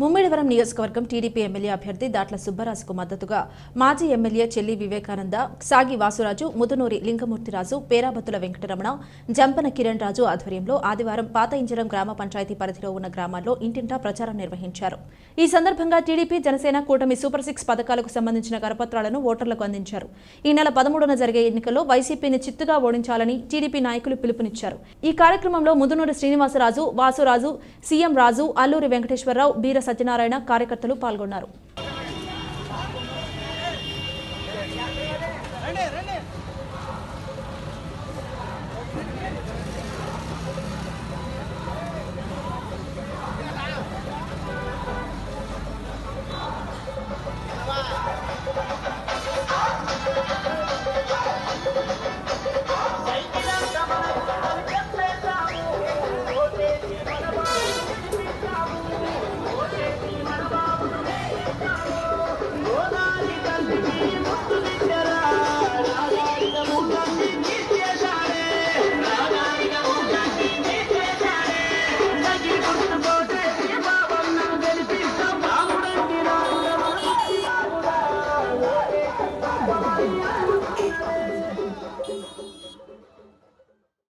ముమ్మిడివరం నియోజకవర్గం TDP MLA అభ్యర్థి దాట్ల సుబ్బరాజుకు మద్దతుగా మాజీ ఎమ్మెల్యే చెల్లి వివేకానంద సాగి వాసురాజు ముదునూరి లింగమూర్తిరాజు పేరాబత్తుల వెంకటరమణ జంపన కిరణ్ రాజు ఆధ్వర్యంలో ఆదివారం పాత ఇంజరం గ్రామ పంచాయతీ పరిధిలో ఉన్న గ్రామాల్లో ఇంటింటా ప్రచారం నిర్వహించారు. ఈ సందర్భంగా టీడీపీ జనసేన కూటమి సూపర్ సిక్స్ పథకాలకు సంబంధించిన కరపత్రాలను ఓటర్లకు అందించారు. ఈ నెల పదమూడున జరిగే ఎన్నికల్లో వైసీపీని చిత్తుగా ఓడించాలని టీడీపీ నాయకులు పిలుపునిచ్చారు. ఈ కార్యక్రమంలో ముదునూరి శ్రీనివాసరాజు వాసురాజు సీఎం రాజు అల్లూరి వెంకటేశ్వరరావు బీర సత్యనారాయణ కార్యకర్తలు పాల్గొన్నారు.